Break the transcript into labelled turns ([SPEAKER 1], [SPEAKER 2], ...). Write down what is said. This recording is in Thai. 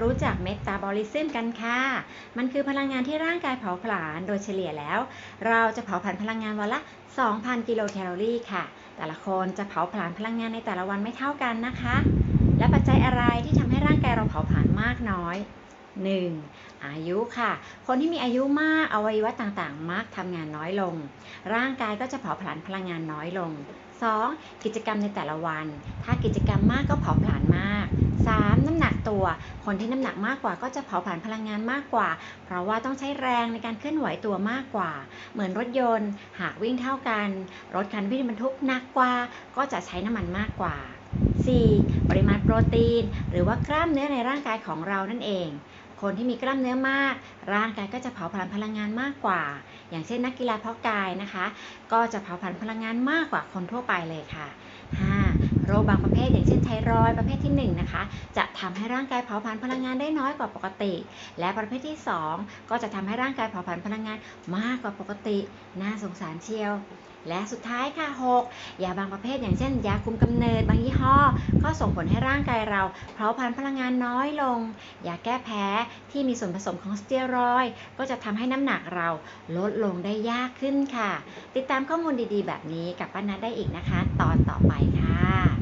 [SPEAKER 1] รู้จักเมตาบอลิซึมกันค่ะ มันคือพลังงานที่ร่างกายเผาผลาญโดยเฉลี่ยแล้ว เราจะเผาผลาญพลังงานวันละ 2,000 กิโลแคลอรี่ค่ะ แต่ละคนจะเผาผลาญพลังงานในแต่ละวันไม่เท่ากันนะคะ และปัจจัยอะไรที่ทำให้ร่างกายเราเผาผลาญมากน้อย 1. อายุค่ะ คนที่มีอายุมากอวัยวะต่างๆ มักทำงานน้อยลง ร่างกายก็จะเผาผลาญพลังงานน้อยลง 2. กิจกรรมในแต่ละวัน ถ้ากิจกรรมมากก็เผาผลาญมาก 3. น้ำหนักตัว คนที่น้ำหนักมากกว่าก็จะเผาผลาญพลังงานมากกว่า เพราะว่าต้องใช้แรงในการเคลื่อนไหวตัวมากกว่า เหมือนรถยนต์ หากวิ่งเท่ากัน รถคันที่บรรทุกหนักกว่า ก็จะใช้น้ำมันมากกว่า 4. ปริมาณโปรตีน หรือว่ากล้ามเนื้อในร่างกายของเรานั่นเอง คนที่มีกล้ามเนื้อมาก ร่างกายก็จะเผาผลาญพลังงานมากกว่า อย่างเช่นนักกีฬาเพาะกายนะคะ ก็จะเผาผลาญพลังงานมากกว่าคนทั่วไปเลยค่ะ โรคบางประเภท อย่างเช่นไทรอยด์ประเภทที่1นะคะจะทำให้ร่างกายเผาผลาญพลังงานได้น้อยกว่าปกติ และประเภทที่ 2 ก็จะทำให้ร่างกายเผาผลาญพลังงานมากกว่าปกติ น่าสงสารเชียว และสุดท้ายค่ะ 6. ยาบางประเภทอย่างเช่น ยาคุมกำเนิดบางยี่ห้อ ก็ส่งผลให้ร่างกายเราเผาผลาญพลังงานน้อยลง ยาแก้แพ้ที่มีส่วนผสมของสเตียรอยด์ก็จะทำให้น้ำหนักเราลดลงได้ยากขึ้นค่ะ ติดตามข้อมูลดีๆ แบบนี้กับป้านัดได้อีกนะคะ ตอนต่อไปค่ะ